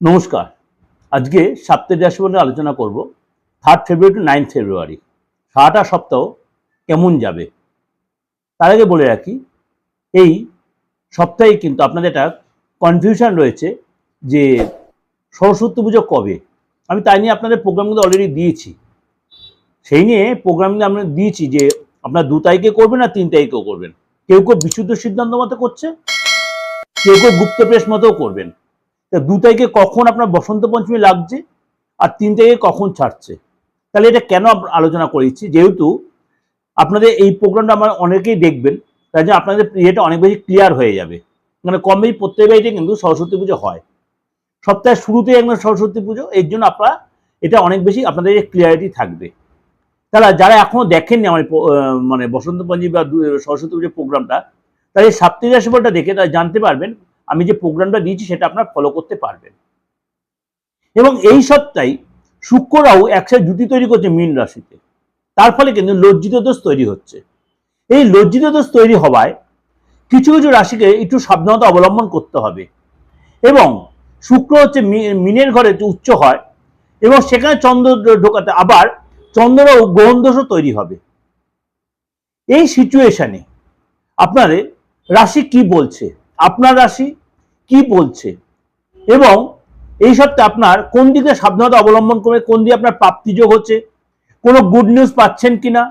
নমস্কার। আজকে সাপ্তাহিক রাশি নিয়ে আলোচনা করব। Third February two ninth February সারাটা সপ্তাহ কেমন যাবে? তার আগে বলে রাখি, এই সপ্তাহে কিন্তু আপনাদের একটা কনফিউশন রয়েছে যে সরস্বতী পুজো কবে? আমি তাই নিয়ে আপনাদের প্রোগ্রামগুলো অলরেডি দিয়েছি। সেই নিয়ে প্রোগ্রামগুলো আমরা দিয়েছি যে আপনার দু তারিখে করবেন আর তিন তারিখেও করবেন। কেউ কেউ বিশুদ্ধ সিদ্ধান্ত মতো করছে, কেউ কেউ গুপ্ত প্রেস মতো করবেন। তা দু তারিখে কখন আপনার বসন্ত পঞ্চমী লাগছে আর তিন তারিখে কখন ছাড়ছে? তাহলে এটা কেন আলোচনা করেছি? যেহেতু আপনাদের এই প্রোগ্রামটা আমার অনেকেই দেখবেন, তাই জন্য আপনাদের ইয়েটা অনেক বেশি ক্লিয়ার হয়ে যাবে। মানে কম বেশি প্রত্যেক বাড়িতে কিন্তু সরস্বতী পুজো হয়। সপ্তাহের শুরুতেই একদম সরস্বতী পুজো, এর জন্য আপনারা এটা অনেক বেশি আপনাদের ক্লিয়ারিটি থাকবে। তাহলে যারা এখনও দেখেননি আমার মানে বসন্ত পঞ্চমী বা সরস্বতী পুজোর প্রোগ্রামটা, তাহলে সাপ্তাহিক রাশিফলটা দেখে তারা জানতে পারবেন আমি যে প্রোগ্রামটা দিয়েছি সেটা আপনারা ফলো করতে পারবেন। এবং এই সপ্তাহে শুক্ররাও একসাথে জুতি তৈরি করছে মীন রাশিতে। তার ফলে কিন্তু লজ্জিত দোষ তৈরি হচ্ছে। এই লজ্জিত দোষ তৈরি হওয়ায় কিছু কিছু রাশিকে একটু সাবধানতা অবলম্বন করতে হবে। এবং শুক্র হচ্ছে মিনের ঘরে উচ্চ হয় এবং সেখানে চন্দ্র ঢোকাতে আবার চন্দ্র ও গ্রহণ দোষও তৈরি হবে। এই সিচুয়েশনে আপনাদের রাশি কি বলছে? আপনার রাশি কি বলছে? এবং এই সপ্তাহে আপনার কোন দিকে সাবধানতা অবলম্বন করে কোন দিকে আপনার প্রাপ্তিযোগ হচ্ছে? কোনো গুড নিউজ পাচ্ছেন কিনা?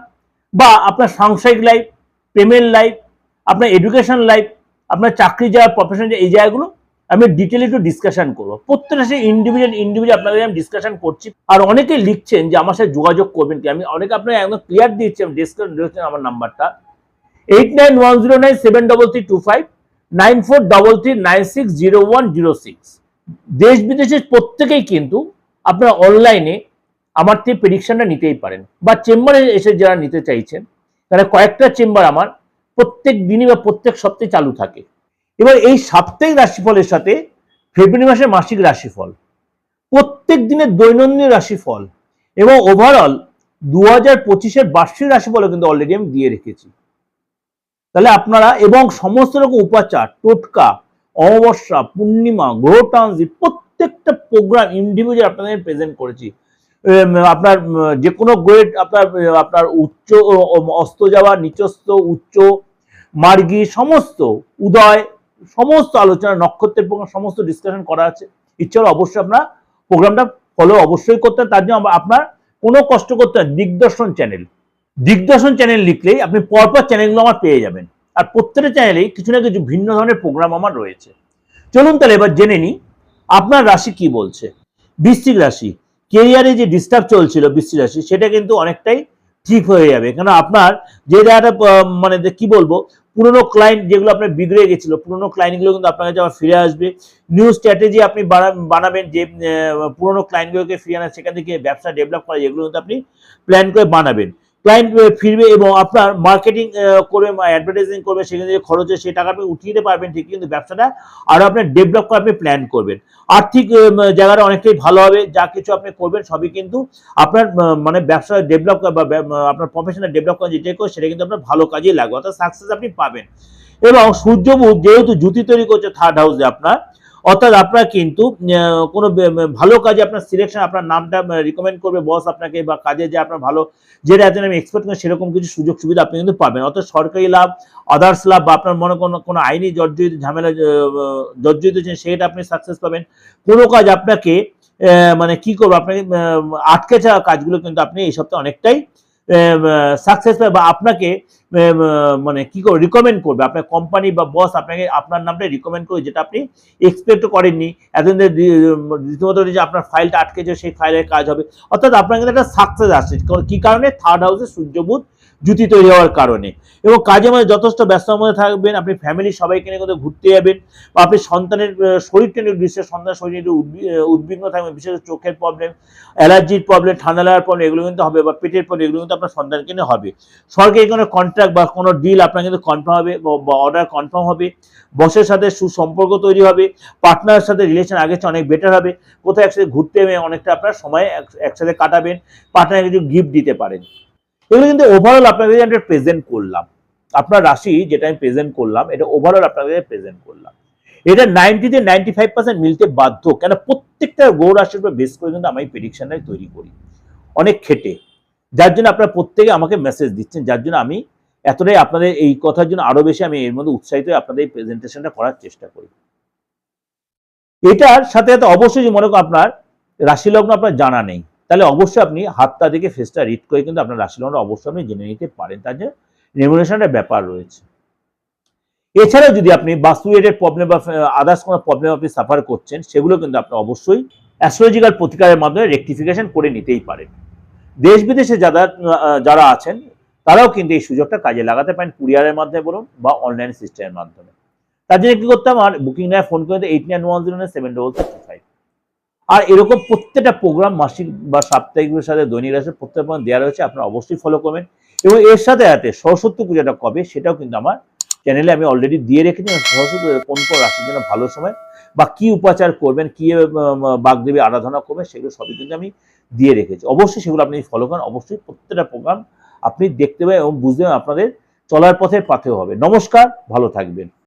বা আপনার সাংসারিক লাইফ প্রেমের লাইফ আপনার এডুকেশন লাইফ আপনার চাকরি যাওয়ার প্রফেশন এই জায়গাগুলো আমি ডিটেলে একটু ডিসকাশন করব। প্রত্যেকটা সেই ইন্ডিভিজুয়াল ইন্ডিভিজুয়াল আপনাদের আমি ডিসকাশন করছি। আর অনেকে লিখছেন যে আমার সাথে যোগাযোগ করবেন কি? আমি অনেকে আপনাকে একদম ক্লিয়ার দিচ্ছি আমি ডিসকাস দিচ্ছেন আমার নাম্বারটা eight nine one zero nine seven double three two five nine দেশ বিদেশের প্রত্যেকেই কিন্তু আপনারা অনলাইনে আমার থেকে প্রেডিকশনটা নিতেই পারেন। বা চেম্বারে এসে যারা নিতে চাইছেন তাহলে কয়েকটা চেম্বার আমার প্রত্যেক দিনই বা প্রত্যেক সপ্তাহে চালু থাকে। এবার এই সাপ্তাহিক রাশিফলের সাথে ফেব্রুয়ারি মাসের মাসিক রাশিফল, প্রত্যেক দিনের দৈনন্দিন রাশিফল এবং ওভারঅল দু হাজার পঁচিশের বার্ষিক রাশিফলও কিন্তু অলরেডি আমি দিয়ে রেখেছি। তাহলে আপনারা এবং সমস্ত রকম উপাচার, টোটকা, অমাবস্যা, পূর্ণিমা, গ্রহ ট্রানজিট প্রত্যেকটা প্রোগ্রাম ইন্ডিভিজুয়াল আপনাদের প্রেজেন্ট করেছি আপনার যে কোনো গ্রেড আপনার আপনার উচ্চ অস্ত যাওয়া নিচস্থ উচ্চ, মার্গী, সমস্ত উদয়, সমস্ত আলোচনা, নক্ষত্রের প্রোগ্রাম সমস্ত ডিসকাশন করা আছে ইচ্ছে হলে অবশ্যই আপনার প্রোগ্রামটা ফলো অবশ্যই করতে। তার জন্য আপনার কোনো কষ্ট করতে। দিগদর্শন চ্যানেল দিগদর্শন চ্যানেল লিখলেই আপনি পরপর চ্যানেলগুলো আমার পেয়ে যাবেন। আর প্রত্যেকটা চ্যানেলেই কিছু না কিছু ভিন্ন ধরনের প্রোগ্রাম আমার রয়েছে। চলুন তাহলে এবার জেনে নিই, আপনার রাশি কি বলছে? বৃশ্চিক রাশি। কেরিয়ারে যে ডিস্টার্ব চলছিল বৃশ্চিক রাশি, সেটা কিন্তু অনেকটাই ঠিক হয়ে যাবে। কেন আপনার যে জায়গাটা মানে কি বলব, পুরোনো ক্লায়েন্ট যেগুলো আপনার বিগড়ে গেছিল, পুরনো ক্লায়েন্টগুলো কিন্তু আপনার কাছে আবার ফিরে আসবে। নিউ স্ট্র্যাটেজি আপনি বানাবেন যে পুরনো ক্লায়েন্টগুলোকে ফিরে আনা সেখান থেকে ব্যবসা ডেভেলপ করা, যেগুলো কিন্তু আপনি প্ল্যান করে বানাবেন। ক্লায়েন্ট ফিরবে এবং আপনার মার্কেটিং করবে অ্যাডভার্টাইজিং করবে, সেখানে যে খরচ সেই টাকা আপনি উঠিয়ে দিতে পারবেন ঠিক কিন্তু ব্যবসাটা আরও আপনার ডেভেলপ করে আপনি প্ল্যান করবেন। আর্থিক জায়গাটা অনেকটাই ভালো হবে, যা কিছু আপনি করবেন সবই কিন্তু আপনার মানে ব্যবসা ডেভেলপ বা আপনার প্রফেশনাল ডেভেলপ করা, যেটাই করে, সেটা কিন্তু আপনার ভালো কাজেই লাগবে, অর্থাৎ সাকসেস আপনি পাবেন। এবং সূর্য বুধ যেহেতু জুতি তৈরি করছে থার্ড হাউসে আপনার অর্থাৎ আপনার কিন্তু কোনো ভালো কাজে আপনার সিলেকশন আপনার নামটা রিকমেন্ড করবে বস আপনাকে বা কাজে যে আপনার ভালো যেটা একজন আমি এক্সপেক্ট করি সেরকম কিছু সুযোগ সুবিধা আপনি কিন্তু পাবেন। অর্থাৎ সরকারি লাভ আদার্স লাভ বা আপনার মনে কোনো কোনো আইনি জর্জরিত ঝামেলা জর্জরিত সেটা আপনি সাকসেস পাবেন। কোনো কাজ আপনাকে মানে কি করব, আপনাকে আটকে যাওয়া কাজগুলো কিন্তু আপনি এই সপ্তাহে অনেকটাই সাকসেস বা আপনাকে মানে কি করে রিকমেন্ড করবে। আপনার কোম্পানি বা বস আপনাকে আপনার নামটা রিকমেন্ড করবে যেটা আপনি এক্সপেক্টও করেননি। এতদিন রীতিমতো যে আপনার ফাইলটা আটকেছে সেই ফাইলের কাজ হবে। অর্থাৎ আপনার কিন্তু একটা সাকসেস আসছে। কি কারণে? থার্ড হাউসে সূর্যবুধ জুতি তৈরি হওয়ার কারণে। এবং কাজে মধ্যে যথেষ্ট ব্যস্ততার মধ্যে থাকবেন, আপনি ফ্যামিলির সবাইকে নিয়ে কোথাও ঘুরতে যাবেন বা আপনি সন্তানের শরীরটা নিয়ে বিশেষ সন্তানের শরীর একটু উদ্বি- উদ্বিগ্ন থাকবেন, বিশেষ চোখের প্রবলেম অ্যালার্জির প্রবলেম ঠান্ডা লাগার প্রবলেম এগুলো কিন্তু হবে বা পেটের প্রবলেম এগুলো কিন্তু আপনার সন্তানকে নিয়ে হবে। সরকারি কোনো কন্ট্রাক্ট বা কোনো ডিল আপনার কিন্তু কনফার্ম হবে বা অর্ডার কনফার্ম হবে। বসের সাথে সুসম্পর্ক তৈরি হবে পার্টনারের সাথে রিলেশন আগের চেয়ে অনেক বেটার হবে। কোথাও একসাথে ঘুরতে অনেকটা আপনার সময় এক- একসাথে কাটাবেন পার্টনার কিছু গিফট দিতে পারেন। এগুলো কিন্তু ওভারঅল আপনাদের একটা প্রেজেন্ট করলাম, আপনার রাশি যেটা আমি প্রেজেন্ট করলাম, এটা ওভারঅল আপনাদের প্রেজেন্ট করলাম। এটা নাইনটিতে নাইনটি ফাইভ পার্সেন্ট মিলতে বাধ্য, কেন প্রত্যেকটা গৌর রাশির উপর বেস করে কিন্তু আমি প্রেডিকশনটাই তৈরি করি। অনেক খেটে যার জন্য আপনারা প্রত্যেকে আমাকে মেসেজ দিচ্ছেন, যার জন্য আমি এতটাই আপনাদের এই কথার জন্য আরও বেশি আমি এর মধ্যে উৎসাহিত হয়ে আপনাদের এই প্রেজেন্টেশনটা করার চেষ্টা করি। এটার সাথে সাথে অবশ্যই মনে করেন আপনার রাশি লগ্ন আপনার জানা নেই। তাহলে অবশ্যই আপনি হাতটা দেখে ফেসটা রিড করে কিন্তু আপনার রাশি অবশ্যই আপনি জেনে নিতে পারেন। তার যে রেমুনেশনের ব্যাপার রয়েছে। এছাড়াও যদি আপনি বাস্তু রিলেটেড প্রবলেম বা আদার্স কোনো প্রবলেম আপনি সাফার করছেন, সেগুলো কিন্তু আপনি অবশ্যই অ্যাস্ট্রোলজিক্যাল প্রতিকারের মাধ্যমে রেকটিফিকেশন করে নিতেই পারেন। দেশ বিদেশে যারা যারা আছেন, তারাও কিন্তু এই সুযোগটা কাজে লাগাতে পারেন কুরিয়ারের মাধ্যমে বলুন বা অনলাইন সিস্টেমের মাধ্যমে। তার জন্য কি করতে আমার বুকিং নেয় ফোন করে eight nine one zero nine seven double six five আর এরকম প্রত্যেকটা প্রোগ্রাম মাসিক বা সাপ্তাহিকের সাথে দৈনিক রাশি প্রত্যেক প্রোগ্রাম দেওয়া রয়েছে, আপনারা অবশ্যই ফলো করবেন। এবং এর সাথে সাথে সরস্বতী পূজাটা কবে, সেটাও কিন্তু আমার চ্যানেলে আমি অলরেডি দিয়ে রেখেছি। সরস্বতী কোন কোন রাশির জন্য ভালো সময় বা কি উপাচার করবেন, কি বাগদেবী আরাধনা করবেন, সেগুলো সবই কিন্তু আমি দিয়ে রেখেছি। অবশ্যই সেগুলো আপনি ফলো করেন। অবশ্যই প্রত্যেকটা প্রোগ্রাম আপনি দেখতে পাবেন এবং বুঝতে পারবেন আপনাদের চলার পথে পাথেও হবে। নমস্কার, ভালো থাকবেন।